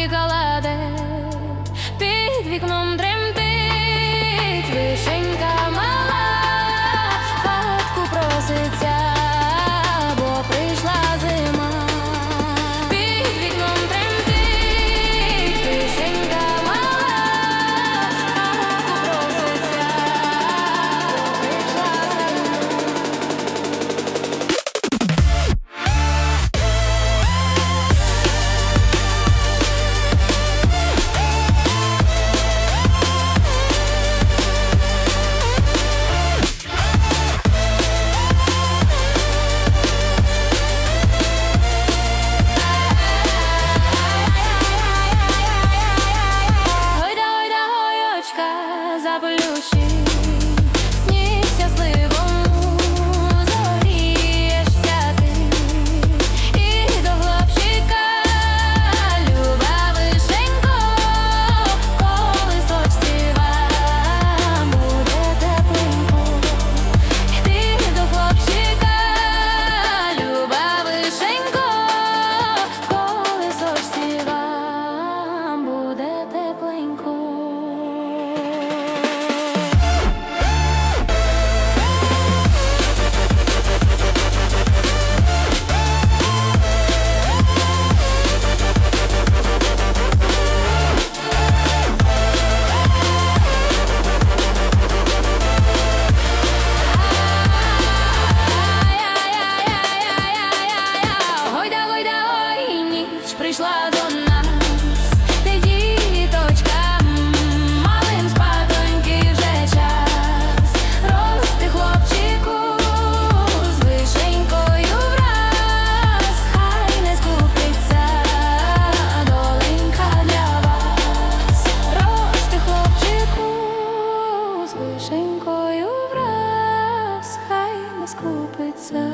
que calada. Гойочка, прийшла до нас, ти діточка, малим спатоньки вже час, рости хлопчику з вишенькою враз, хай не скупиться доленька для вас, рости хлопчику з вишенькою враз, хай не скупиться.